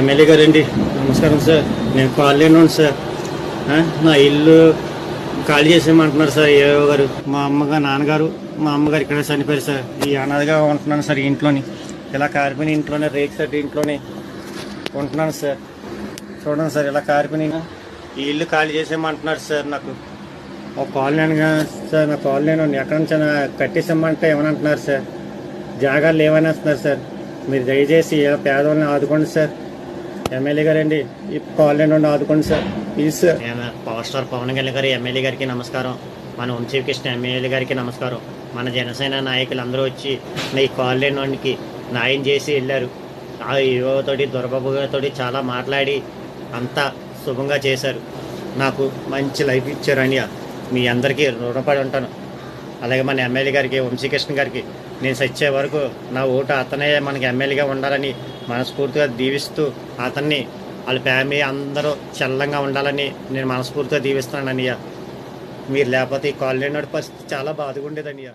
MLA గారండి. నమస్కారం sir. నేను కాలనీ సార్. నా ఇల్లు ఖాళీ చేసేయమంటున్నారు సార్ ఏవో గారు. మా అమ్మగారు నాన్నగారు మా అమ్మగారు ఇక్కడ చనిపోయారు సార్. ఈ అనాథగా ఉంటున్నాను సార్ ఇంట్లోని. ఇలా కారిపోయిన ఇంట్లోనే రేక్ సెట్ ఇంట్లోనే ఉంటున్నాను సార్. చూడండి సార్ ఇలా కారిపోయిన ఈ ఇల్లు ఖాళీ చేసేయమంటున్నారు సార్ నాకు. ఒక కాలనీ సార్ నా కాలనీ ఎక్కడి నుంచి కట్టేసామంటే ఏమని అంటున్నారు సార్? జాగాలు లేవని అంటున్నారు సార్. మీరు దయచేసి ఇలా పేదవాళ్ళని ఆదుకోండి సార్. ఎమ్మెల్యే గారండి. ఈ కాలనీ నుండి ఆదుకోండి sir. Please sir. Power star Pawan Kalyan గారి ఎమ్మెల్యే గారికి నమస్కారం. మన వంశీ కృష్ణ ఎమ్మెల్యే గారికి నమస్కారం. మన జనసేన నాయకులు అందరూ వచ్చి ఈ కాలనీ నుండికి న్యాయం చేసి వెళ్ళారు. ఆ యువతోటి దొరబాబు చాలా మాట్లాడి అంతా శుభంగా చేశారు. నాకు మంచి లైఫ్ ఇచ్చారని మీ అందరికీ రుణపడి ఉంటాను. అలాగే మన ఎమ్మెల్యే గారికి వంశీకృష్ణ గారికి నేను సచ్చే వరకు నా ఓటు అతనే మనకి ఎమ్మెల్యేగా ఉండాలని మనస్ఫూర్తిగా దీవిస్తూ అతన్ని వాళ్ళ ఫ్యామిలీ అందరూ చల్లంగా ఉండాలని నేను మనస్ఫూర్తిగా దీవిస్తున్నాను అన్నయ్య మీరు లేకపోతే ఈ కాలనీ నడి పరిస్థితి చాలా బాధగా ఉండేదన్నయ్య.